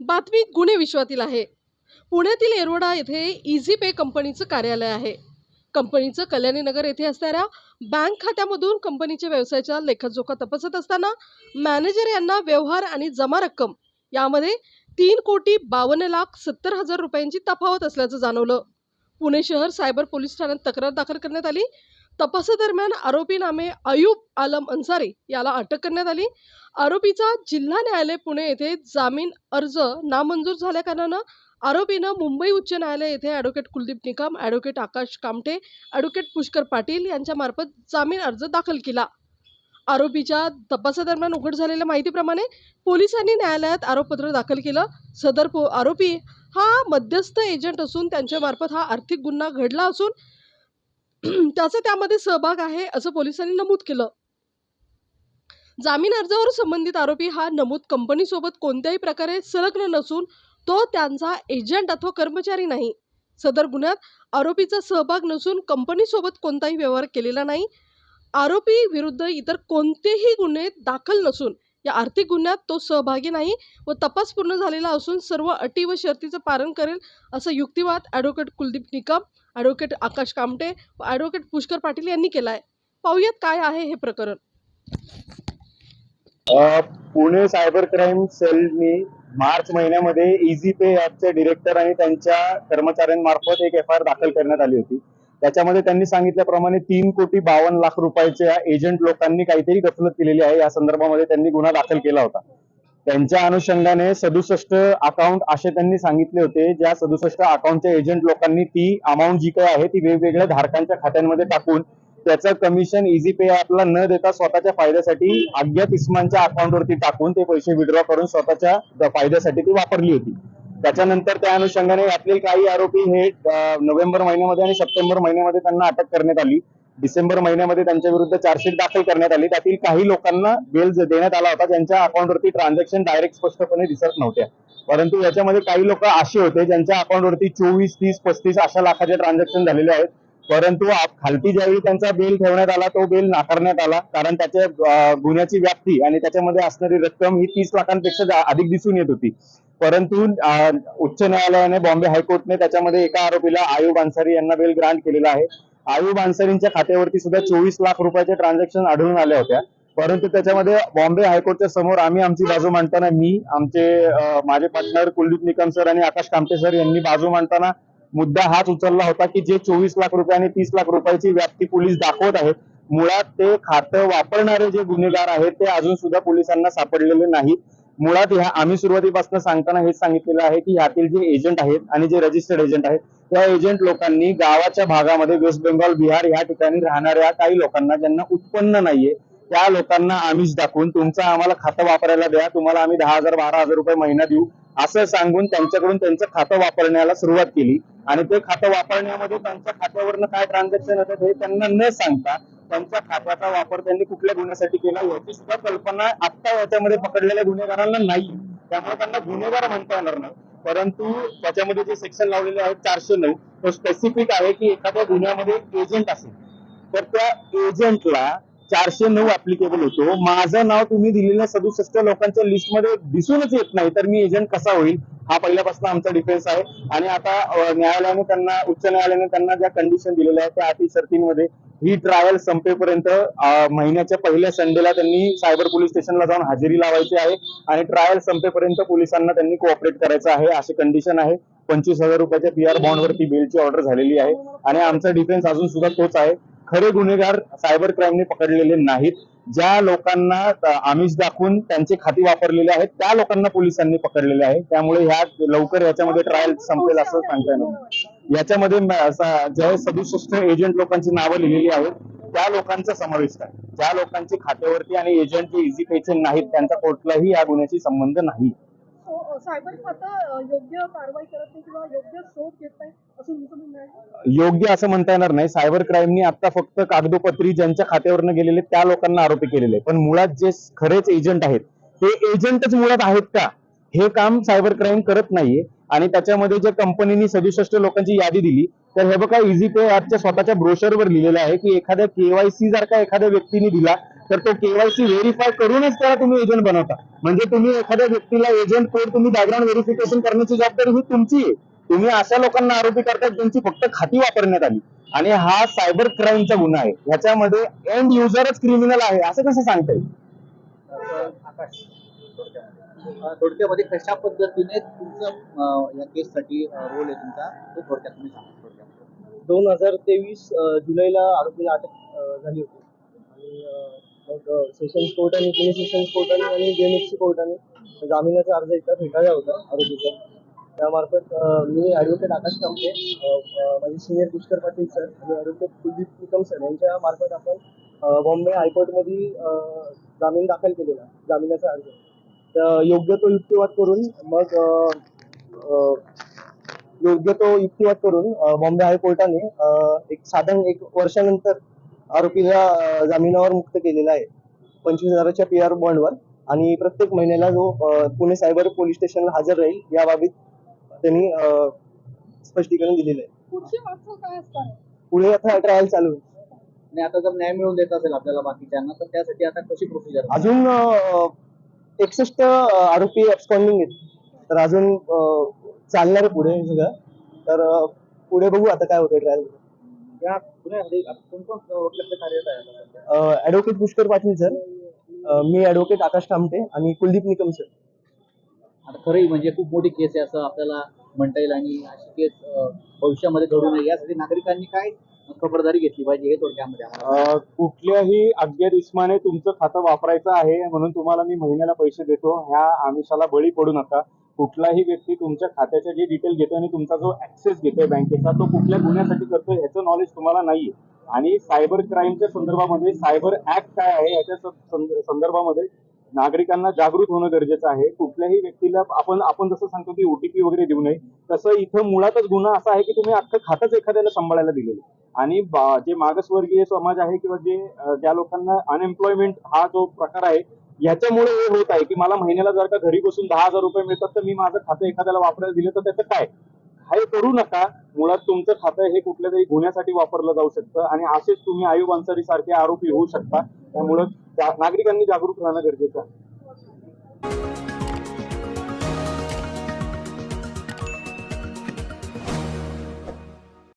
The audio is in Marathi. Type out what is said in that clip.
बातमी गुन्हे विश्वातील आहे. पुण्यातील येरवडा येथे इझी पे कंपनीचं कार्यालय आहे. कंपनीचं कल्याणी नगर येथे असणाऱ्या बँक खात्यामधून कंपनीच्या व्यवसायाच्या लेखाजोखा तपासत असताना मॅनेजर यांना व्यवहार आणि जमा रक्कम यामध्ये तीन कोटी बावन्न लाख सत्तर हजार रुपयांची तफावत असल्याचं जाणवलं. पुणे शहर सायबर पोलीस ठाण्यात तक्रार दाखल करण्यात आली. तपासादरम्यान आरोपी नामे अयूब आलम अन्सारी याला अटक करण्यात आली. आरोपीचा जिल्हा न्यायालय पुणे येथे जामीन अर्ज नामंजूर झाल्याकारणानं आरोपीनं मुंबई उच्च न्यायालय येथे advocate Kuldeep Nikam advocate Akash Kamte advocate Pushkar Patil यांच्यामार्फत जामीन अर्ज दाखल केला. आरोपीच्या तपासादरम्यान उघड झालेल्या माहितीप्रमाणे पोलिसांनी न्यायालयात आरोपपत्र दाखल केलं. सदर पो आरोपी हा मध्यस्थ एजंट असून त्यांच्यामार्फत हा आर्थिक गुन्हा घडला असून त्याचा त्यामध्ये सहभाग आहे असं पोलिसांनी नमूद केलं. जामीन अर्जावर संबंधित आरोपी हा नमूद कंपनीसोबत कोणत्याही प्रकारे संलग्न नसून तो त्यांचा एजंट अथवा कर्मचारी नाही. सदर गुन्ह्यात आरोपीचा सहभाग नसून कंपनीसोबत कोणताही व्यवहार केलेला नाही. आरोपी विरुद्ध इतर कोणतेही गुन्हे दाखल नसून या आर्थिक गुन्ह्यात तो सहभागी नाही व तपास पूर्ण झालेला असून सर्व अटी व शर्तीचं पालन करेल असं युक्तिवाद ॲडव्होकेट कुलदीप निकम ॲडव्होकेट आकाश कामटे व ॲडव्होकेट पुष्कर पाटील यांनी केला आहे पाहूयात काय आहे हे प्रकरण. पुणे सायबर क्राईम सेलनी मार्च महिन्यामध्ये इझी पे ऍपचे डिरेक्टर आणि त्यांच्या कर्मचाऱ्यांमार्फत एक एफ आय आर दाखल करण्यात आली होती. त्याच्यामध्ये त्यांनी सांगितल्याप्रमाणे तीन कोटी बावन्न लाख रुपयाच्या एजंट लोकांनी काहीतरी गफलत केलेली आहे. या संदर्भामध्ये त्यांनी गुन्हा दाखल केला होता. त्यांच्या अनुषंगाने सदुसष्ट अकाउंट असे त्यांनी सांगितले होते. ज्या सदुसष्ट अकाउंटच्या एजंट लोकांनी ती अमाऊंट जी काही आहे ती वेगवेगळ्या धारकांच्या खात्यांमध्ये टाकून त्याचं कमिशन इझी पे ऍपला न देता स्वतःच्या फायद्यासाठी अज्ञात इस्मांच्या अकाउंटवरती टाकून ते पैसे विड्रॉ करून स्वतःच्या फायद्यासाठी ती वापरली होती. त्याच्यानंतर त्या अनुषंगाने यातले काही आरोपी हे नोव्हेंबर महिन्यामध्ये आणि सप्टेंबर महिन्यामध्ये त्यांना अटक करण्यात आली. डिसेंबर महिन्यामध्ये त्यांच्या विरुद्ध चार्जशीट दाखल करण्यात आली. त्यातील काही लोकांना बेल देण्यात आला होता ज्यांच्या अकाउंटवरती ट्रान्झॅक्शन डायरेक्ट स्पष्टपणे दिसत नव्हत्या. परंतु याच्यामध्ये काही लोक असे होते ज्यांच्या अकाउंटवरती चोवीस तीस पस्तीस अशा लाखाचे ट्रान्झॅक्शन झालेले आहेत. परंतु खालती ज्यावेळी त्यांचा बेल ठेवण्यात आला तो बेल नाकारण्यात आला. कारण त्याच्या गुन्ह्याची व्याप्ती आणि त्याच्यामध्ये असणारी रक्कम ही तीस लाखांपेक्षा अधिक दिसून येत होती. परंतु उच्च न्यायालयाने बॉम्बे हायकोर्टने त्याच्यामध्ये एका आरोपीला आयुब अन्सारी यांना बेल ग्रांट केलेला आहे. आयुब अन्सारींच्या खात्यावरती सुद्धा चोवीस लाख रुपयाचे ट्रान्झॅक्शन आढळून आल्या होत्या. परंतु त्याच्यामध्ये बॉम्बे हायकोर्टच्या समोर आम्ही आमची बाजू मांडताना मी आमचे माझे पार्टनर कुलदीप निकम सर आणि आकाश कामटे सर यांनी बाजू मांडताना मुद्दा हाच उचलला होता की जे चोवीस लाख रुपये आणि तीस लाख रुपयाची व्याप्ती पोलीस दाखवत आहेत मुळात ते खातं वापरणारे जे गुन्हेगार आहेत ते अजून सुद्धा पोलिसांना सापडलेले नाहीत. मुळात ह्या आम्ही सुरुवातीपासून सांगताना हेच सांगितलेलं आहे की यातील जे एजंट आहेत आणि जे रजिस्टर्ड एजंट आहेत त्या एजंट लोकांनी गावाच्या भागामध्ये वेस्ट बेंगॉल बिहार या ठिकाणी राहणाऱ्या काही लोकांना ज्यांना उत्पन्न नाहीये त्या लोकांना आमिष दाखवून तुमचं आम्हाला खातं वापरायला द्या तुम्हाला आम्ही दहा हजार बारा हजार रुपये महिना देऊ असं सांगून त्यांच्याकडून त्यांचं खातं वापरण्याला सुरुवात केली. आणि ते खातं वापरण्यामध्ये त्यांच्या खात्यावरनं काय ट्रान्झॅक्शन होतात हे त्यांना न सांगता त्यांच्या खात्याचा वापर त्यांनी कुठल्या गुन्ह्यासाठी केला याची सुद्धा कल्पना आता याच्यामध्ये पकडलेल्या गुन्हेगारांना नाही. त्यामुळे त्यांना गुन्हेगार म्हणता येणार नाही. परंतु त्याच्यामध्ये जे सेक्शन लावलेले आहेत चारशे नऊ तो स्पेसिफिक आहे की एखाद्या गुन्ह्यामध्ये एजंट असेल. तर त्या एजंटला चारशे नऊ ऍप्लिकेबल होतो. माझं नाव तुम्ही दिलेल्या सदुसष्ट लोकांच्या लिस्टमध्ये दिसूनच येत नाही. तर मी एजंट कसा होईल? हा पहिल्यापासून आमचा डिफेन्स आहे. आणि आता न्यायालयाने त्यांना उच्च न्यायालयाने त्यांना ज्या कंडिशन दिलेल्या आहेत त्या अटी शर्तींमध्ये ही ट्रायल संपेपर्यंत महिन्याच्या पहिल्या संडेला त्यांनी सायबर पोलीस स्टेशनला जाऊन हजेरी लावायची आहे आणि ट्रायल संपेपर्यंत पोलिसांना त्यांनी कोऑपरेट करायचं आहे अशी कंडिशन आहे. पंचवीस हजार रुपयाच्या पी आर बॉन्डवरती बेलची ऑर्डर झालेली आहे. आणि आमचा डिफेन्स अजून सुद्धा तोच आहे. खरे गुन्हेगार सायबर क्राईमने पकडलेले नाहीत. ज्या लोकांना आमिष दाखवून त्यांचे खाती वापरलेले आहेत त्या लोकांना पोलिसांनी पकडलेले आहे. त्यामुळे ह्या लवकर याच्यामध्ये ट्रायल संपेल असं सांगता येणार याच्यामध्ये म- असा- जे सदुसष्ट एजंट लोकांची नावं लिहिलेली आहेत त्या लोकांचा समावेश आहे. ज्या लोकांची खात्यावरती आणि एजंट जे इझी पेचे नाहीत त्यांचा कुठलाही या गुन्ह्याशी संबंध नाही. सायबर खातं योग्य कारवाई करत नाही किंवा योग्य शोध घेत नाही असं आहे? योग्य असं म्हणता येणार नाही. सायबर क्राईमनी आता फक्त कागदोपत्री ज्यांच्या खात्यावरनं गेलेले त्या लोकांना आरोपी केलेले. पण मुळात जे खरेच एजंट आहेत ते एजंटच मुळात आहेत का? हे काम सायबर क्राईम करत नाहीये. आणि त्याच्यामध्ये जे कंपनीने सदुसष्ट लोकांची यादी दिली तर हे बघा इझी पे ऍपच्या स्वतःच्या ब्रोशरवर लिहिलेलं आहे की एखाद्या केवायसी जर का एखाद्या व्यक्तीने दिला तर तो केवायसी व्हेरीफाय करूनच त्याला तुम्ही एजंट बनवता. म्हणजे तुम्ही एखाद्या व्यक्तीला एजंट कोड तुम्ही बॅकग्राऊंड व्हेरिफिकेशन करण्याची जबाबदारी ही तुमची आहे. तुम्ही अशा लोकांना आरोपी करतात ज्यांची फक्त खाती वापरण्यात आली. आणि हा सायबर क्राईमचा गुन्हा आहे. ह्याच्यामध्ये एंड युजरच क्रिमिनल आहे असं कसं सांगता येईल? थोडक्यामध्ये थोडक्यामध्ये कशा पद्धतीने तुमचं या केससाठी रोल आहे तुमचा तो थोडक्यात तुम्ही सांगा. थोडक्यात दोन हजार तेवीस जुलैला आरोपीला अटक झाली होती. आणि मग सेशन्स कोर्टाने पुणे सेशन्स कोर्टाने आणि जेएमएससी कोर्टाने जामिनाचा अर्ज एकदा फेटाळला होता आरोपीचा. त्यामार्फत मी ॲडव्होकेट आकाश कांबळे माझे सिनियर पुष्कर पाटील सर आणि ॲडव्होकेट कुलदीप निकम सर यांच्या मार्फत आपण बॉम्बे हायकोर्टमध्ये जामीन दाखल केलेला जामिनाचा अर्ज. तर योग्य तो युक्तिवाद करून मग योग्य तो युक्तिवाद करून बॉम्बे हायकोर्टाने एक साधारण एक वर्षानंतर आरोपीला जामिनावर मुक्त केलेला आहे. पंचवीस हजाराच्या पी आर बॉन्डवर. आणि प्रत्येक महिन्याला जो पुणे सायबर पोलीस स्टेशनला हजर राहील याबाबत त्यांनी अ, स्पष्टीकरण दिलेलं आहे? पुढे आता ट्रायल चालू आहे. आणि आता जर न्याय मिळवून देत असेल आपल्याला बाकीच्यांना तर त्यासाठी आता कशी प्रोसिजर अजून एकसष्ट आरोपी absconding आहेत. तर अजून चालणार आहे पुढे सगळं. तर पुढे बघू आता काय होतं ट्रायल या पुण्यामध्ये आता कोण कार्यरत आहे? ॲडव्होकेट पुष्कर पाटील सर मी ॲडव्होकेट आकाश कामटे आणि कुलदीप निकम सर आता खरंही म्हणजे खूप मोठी केस आहे असं आपल्याला म्हणता येईल आणि अशी केस भविष्यामध्ये घडू नये. यासाठी नागरिकांनी काय खबरदारी घेतली पाहिजे हे थोडक्यामध्ये आम्हाला कुठल्याही अज्ञात इस्माने तुमचं खातं वापरायचं आहे म्हणून तुम्हाला मी महिन्याला पैसे देतो. ह्या आमिषाला बळी पडू नका. कुठलाही व्यक्ती तुमच्या खात्याचे जे डिटेल घेतो आणि तुमचा जो ऍक्सेस घेतोय बँकेचा तो कुठल्या गुन्ह्यासाठी करतोय ह्याचं नॉलेज तुम्हाला नाहीये. आणि सायबर क्राईमच्या संदर्भामध्ये सायबर ऍक्ट काय आहे याच्या संदर्भामध्ये नागरिकांना जागृत होणं गरजेचं आहे कुठल्याही व्यक्तीला आपण आपण जसं सांगतो की ओटीपी वगैरे देऊ नये तसं इथं मुळातच गुन्हा असा आहे की तुम्ही अख्खं खातंच एखाद्याला सांभाळायला दिलेलं आहे. आणि जे मागासवर्गीय समाज आहे किंवा जे ज्या लोकांना अनएम्प्लॉयमेंट हा जो प्रकार आहे याच्यामुळे हे होत आहे की मला महिन्याला जर का घरी बसून दहा हजार रुपये मिळतात तर मी माझं खातं एखाद्याला वापरायला दिलं तर त्याचं काय घाई करू नका. मुळात तुमचं खातं हे कुठल्या तरी गुन्ह्यासाठी वापरलं जाऊ शकतं आणि असेच तुम्ही आयुब अन्सारी सारखे आरोपी होऊ शकता. त्यामुळं नागरिकांनी जागरूक राहणं गरजेचं आहे.